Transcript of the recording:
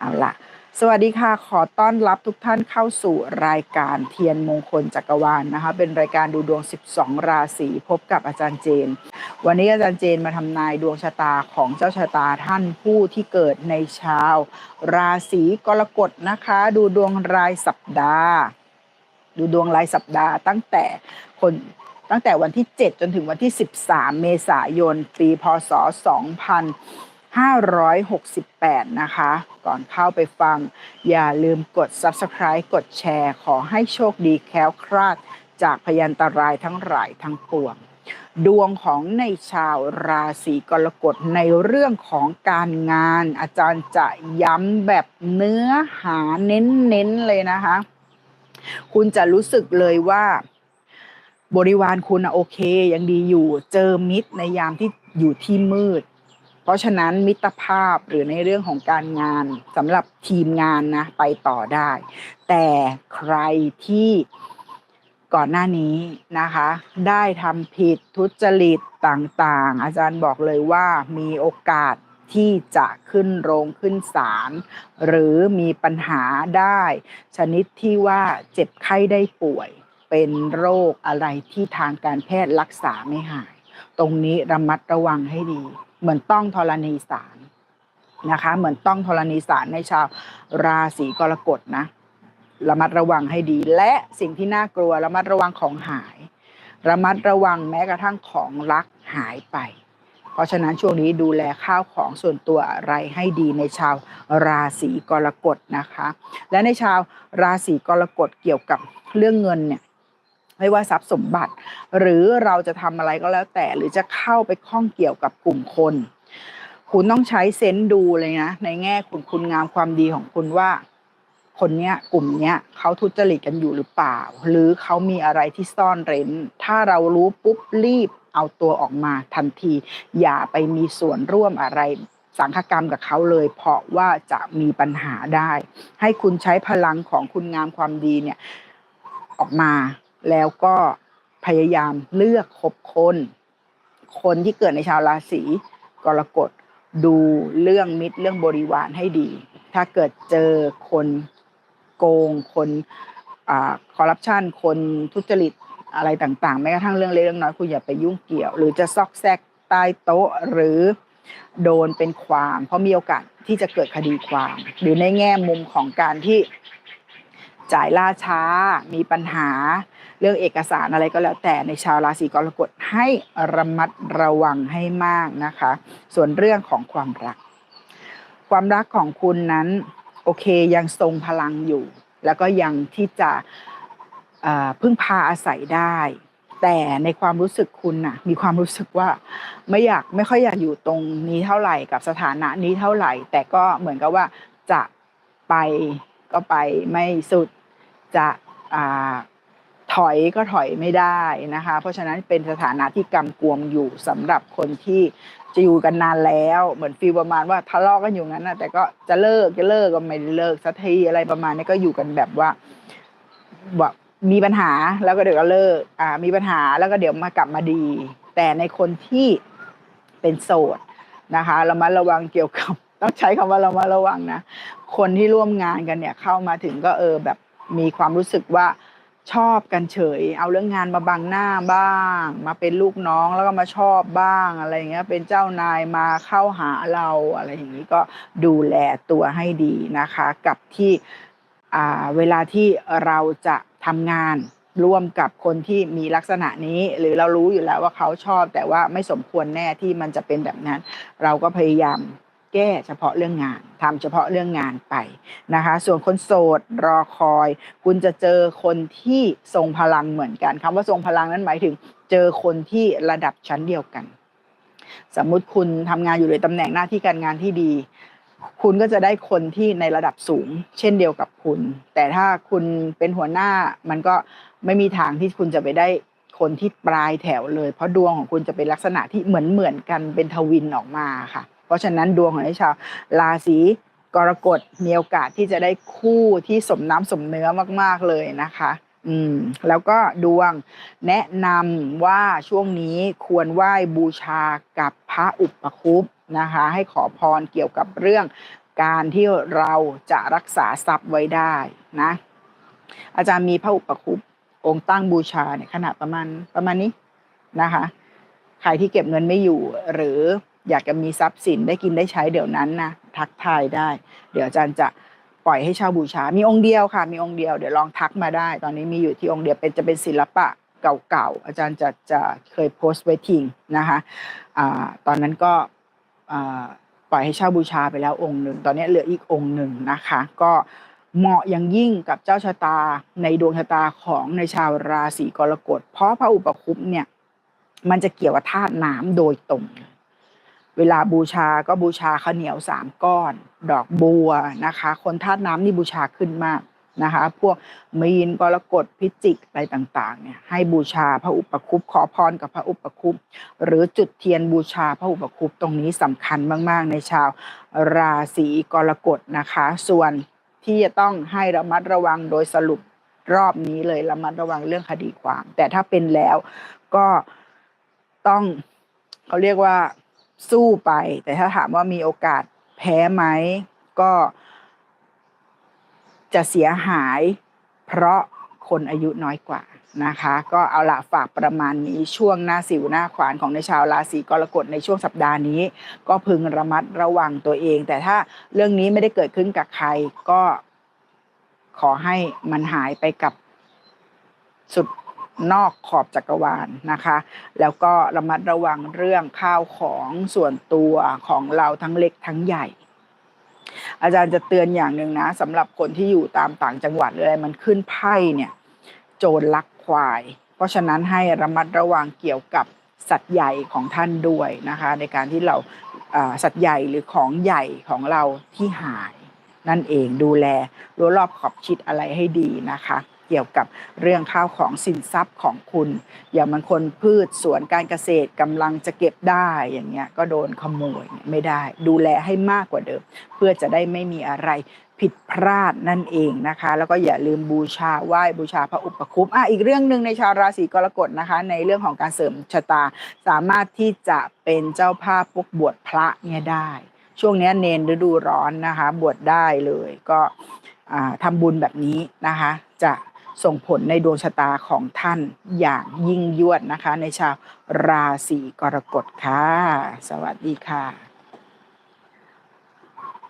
เอาละสวัสดีค่ะ ขอต้อนรับทุกท่านเข้าสู่รายการเทียนมงคลจักรวาลนนะคะ เป็นรายการดูดวง 12 ราศีพบกับอาจารย์เจน วันนี้อาจารย์เจนมาทำนายดวงชะตาของเจ้าชะตาท่านผู้ที่เกิดในชาว ราศีกรกฎนะคะ ดูดวงรายสัปดาห์ ดูดวงรายสัปดาห์ ตั้งแต่คนตั้งแต่วันที่ 7 จนถึงวันที่ 13 เมษายน ปี พศ 568 นะคะ ก่อนเข้าไปฟัง อย่าลืมกด Subscribe กดแชร์ ขอให้โชคดีแคล้วคลาด จากพยันตรายทั้งหลายทั้งปวง ดวงของในชาวราศีกรกฎในเรื่องของการงาน อาจารย์จะย้ำแบบเนื้อหาเน้นๆเลยนะคะ คุณจะรู้สึกเลยว่าบริวารคุณอะโอเคยังดีอยู่เจอมิตรในยามที่อยู่ที่มืด ราะฉะนั้นมิตรภาพหรือในเรื่องของการงานสำหรับทีมงานนะไปต่อได้ แต่ใครที่ก่อนหน้านี้นะคะ ได้ทำผิดทุจริตต่างๆ อาจารย์บอกเลยว่ามีโอกาสที่จะขึ้นโรงขึ้นศาลหรือมีปัญหาได้ ชนิดที่ว่าเจ็บไข้ได้ป่วย เป็นโรคอะไรที่ทางการแพทย์รักษาไม่หาย ตรงนี้ระมัดระวังให้ดี เหมือนต้องธรณีสารนะคะ เหมือนต้องธรณีสารในชาวราศีกรกฎนะระมัดระวังให้ดี และสิ่งที่น่ากลัวระมัดระวังของหาย ระมัดระวังแม้กระทั่งของรักหายไป เพราะฉะนั้นช่วงนี้ดูแลข้าวของส่วนตัวอะไรให้ดีในชาวราศีกรกฎนะคะ และในชาวราศีกรกฎเกี่ยวกับเรื่องเงินเนี่ย ไม่ว่าทรัพย์สมบัติ หรือเราจะทำอะไรก็แล้วแต่หรือจะเข้าไปข้องเกี่ยวกับกลุ่มคน คุณต้องใช้เซนส์ดูเลยนะ ในแง่คุณคุณงามความดีของคุณว่า คนเนี้ยกลุ่มเนี้ยเขาทุจริตกันอยู่หรือเปล่า หรือเขามีอะไรที่ซ่อนเร้น ถ้าเรารู้ปุ๊บรีบเอาตัวออกมาทันที อย่าไปมีส่วนร่วมอะไรสังฆกรรมกับเขาเลย เพราะว่าจะมีปัญหาได้ ให้คุณใช้พลังของคุณงามความดีเนี่ย ออกมา แล้วก็พยายามเลือกคบคน คนที่เกิดในชาวราศีกรกฎดูเรื่องมิตรเรื่องบริวารให้ดี ถ้าเกิดเจอคนโกง คนคอร์รัปชันคนทุจริตอะไรต่างๆแม้กระทั่งเรื่องเล็กเรื่องน้อยคุณอย่าไปยุ่งเกี่ยว หรือจะซอกแซกใต้โต๊ะหรือโดนเป็นความ เพราะมีโอกาสที่จะเกิดคดีความ หรือในแง่มุมของการที่จ่ายล่าช้ามีปัญหา เรื่องเอกสารอะไรก็แล้วแต่ในชาวราศีกรกฎให้ระมัดระวังให้มากนะคะ ส่วนเรื่องของความรัก ความรักของคุณนั้นโอเคยังทรงพลังอยู่ แล้วก็ยังที่จะพึ่งพาอาศัยได้ แต่ในความรู้สึกคุณน่ะมีความรู้สึกว่าไม่อยากไม่ค่อยอยากอยู่ตรงนี้เท่าไหร่กับสถานะนี้เท่าไหร่ แต่ก็เหมือนกับว่าจะไปก็ไปไม่สุดจะ ถอยก็ถอยไม่ได้นะคะ เพราะฉะนั้นเป็นสถานะที่กำกวมอยู่สำหรับคนที่จะอยู่กันนานแล้วเหมือนฟีลประมาณว่าทะเลาะกันอยู่งั้นนะแต่ก็จะเลิกจะเลิกก็ไม่เลิกสักทีอะไรประมาณนี้ก็อยู่กันแบบว่าแบบมีปัญหาแล้วก็เดี๋ยวก็เลิกอ่ามีปัญหาแล้วก็เดี๋ยวมากลับมาดี แต่ในคนที่เป็นโสดนะคะเรามาระวังเกี่ยวกับ ต้องใช้คำว่าเรามาระวังนะคนที่ร่วมงานกันเนี่ยเข้ามาถึงก็เออแบบมีความรู้สึกว่า ชอบกันเฉย เอาเรื่องงานมาบังหน้าบ้าง มาเป็นลูกน้องแล้วก็มาชอบบ้างอะไรอย่างเงี้ย เป็นเจ้านายมาเข้าหาเราอะไรอย่างนี้ก็ดูแลตัวให้ดีนะคะ กับที่เวลาที่เราจะทำงานร่วมกับคนที่มีลักษณะนี้ หรือเรารู้อยู่แล้วว่าเขาชอบแต่ว่าไม่สมควรแน่ที่มันจะเป็นแบบนั้น เราก็พยายาม แก้เฉพาะเรื่องงานทำเฉพาะเรื่องงานไปนะคะ ส่วนคนโสดรอคอย คุณจะเจอคนที่ทรงพลังเหมือนกันคำว่าทรงพลังนั้นหมายถึง เจอคนที่ระดับชั้นเดียวกัน สมมุติคุณทำงานอยู่ในตำแหน่งหน้าที่การงานที่ดี คุณก็จะได้คนที่ในระดับสูง เช่นเดียวกับคุณ แต่ถ้าคุณเป็นหัวหน้ามันก็ไม่มีทางที่คุณจะไปได้คนที่ปลายแถวเลย เพราะดวงของคุณจะเป็นลักษณะที่เหมือนเหมือนกันเป็นทวินออกมาค่ะ เพราะฉะนั้นดวงของชาวราศีกรกฎมีโอกาสที่จะได้คู่ที่สมน้ำสมเนื้อมาก ๆเลยนะคะ อืม แล้วก็ดวงแนะนำว่าช่วงนี้ควรไหว้บูชากับพระอุปคุปนะคะ ให้ขอพรเกี่ยวกับเรื่องการที่เราจะรักษาทรัพย์ไว้ได้นะ อาจารย์มีพระอุปคุปองค์ตั้งบูชาเนี่ยขนาดประมาณประมาณนี้นะคะ ใครที่เก็บเงินไม่อยู่หรือ อยากจะมีทรัพย์สินได้กินได้ใช้เดี๋ยวนั้นนะทักทายได้ เดี๋ยวอาจารย์จะปล่อยให้เช่าบูชา มีองค์เดียวค่ะ มีองค์เดียวเดี๋ยวลองทักมาได้ ตอนนี้มีอยู่ที่องค์เดียวเป็นจะเป็นศิลปะเก่าๆอาจารย์จะจะเคยโพสต์ไว้ทิ้งนะคะอ่าตอนนั้นก็ปล่อยให้เช่าบูชาไปแล้วองค์หนึ่ง ตอนนี้เหลืออีกองค์หนึ่งนะคะ ก็เหมาะอย่างยิ่งกับเจ้าชะตาในดวงชะตาของในชาวราศีกรกฎ เพราะพระอุปคุปเนี่ยมันจะเกี่ยวกับธาตุน้ำโดยตรง เวลาบูชาก็บูชาข้าวเหนียวสามก้อน ดอกบัวนะคะ คนธาตุน้ำนี่บูชาขึ้นมากนะคะ พวกมีนกรกฎพิจิกอะไรต่างๆเนี่ยให้บูชาพระอุปคุปขอพรกับพระอุปคุปหรือจุดเทียนบูชาพระอุปคุปตรงนี้สำคัญมาก ๆ ในชาวราศีกรกฎนะคะ ส่วนที่จะต้องให้ระมัดระวังโดยสรุปรอบนี้เลยระมัดระวังเรื่องคดีความ แต่ถ้าเป็นแล้วก็ต้องเขาเรียกว่า สู้ไป แต่ถ้าถามว่ามีโอกาสแพ้ไหมก็จะเสียหาย เพราะคนอายุน้อยกว่านะคะ ก็เอาละฝากประมาณนี้ช่วงหน้าสิวหน้าขวานของในชาวราศีกรกฎในช่วงสัปดาห์นี้ ก็พึงระมัดระวังตัวเอง แต่ถ้าเรื่องนี้ไม่ได้เกิดขึ้นกับใครก็ขอให้มันหายไปกับสุด นอกขอบจักรวาลนะคะ แล้วก็ระมัดระวังเรื่องข้าวของส่วนตัวของเราทั้งเล็กทั้งใหญ่ อาจารย์จะเตือนอย่างหนึ่งนะสำหรับคนที่อยู่ตามต่างจังหวัดอะไรมันขึ้นไพ่เนี่ย โจรลักควาย เพราะฉะนั้นให้ระมัดระวังเกี่ยวกับสัตว์ใหญ่ของท่านด้วยนะคะ ในการที่เราอ่าสัตว์ใหญ่หรือของใหญ่ของเราที่หายนั่นเองดูแลรั้วรอบขอบชิดอะไรให้ดีนะคะ เกี่ยวกับเรื่องข้าวของสินทรัพย์ของคุณ อย่างบางคนพืชสวนการเกษตรกำลังจะเก็บได้อย่างเงี้ยก็โดนขโมยไม่ได้ ดูแลให้มากกว่าเดิม เพื่อจะได้ไม่มีอะไรผิดพลาดนั่นเองนะคะ แล้วก็อย่าลืมบูชาไหว้บูชาพระอุปคุปอะอีกเรื่องหนึ่งในชาวราศีกรกฎนะคะ ในเรื่องของการเสริมชะตา สามารถที่จะเป็นเจ้าภาพพวกบวชพระเนี่ยได้ ช่วงนี้เนนฤดูร้อนนะคะ บวชได้เลยก็อ่าทำบุญแบบนี้นะคะ จะ ส่งผลในดวงชะตาของท่านอย่างยิ่งยวดนะคะ ในชาวราศีกรกฎค่ะ สวัสดีค่ะ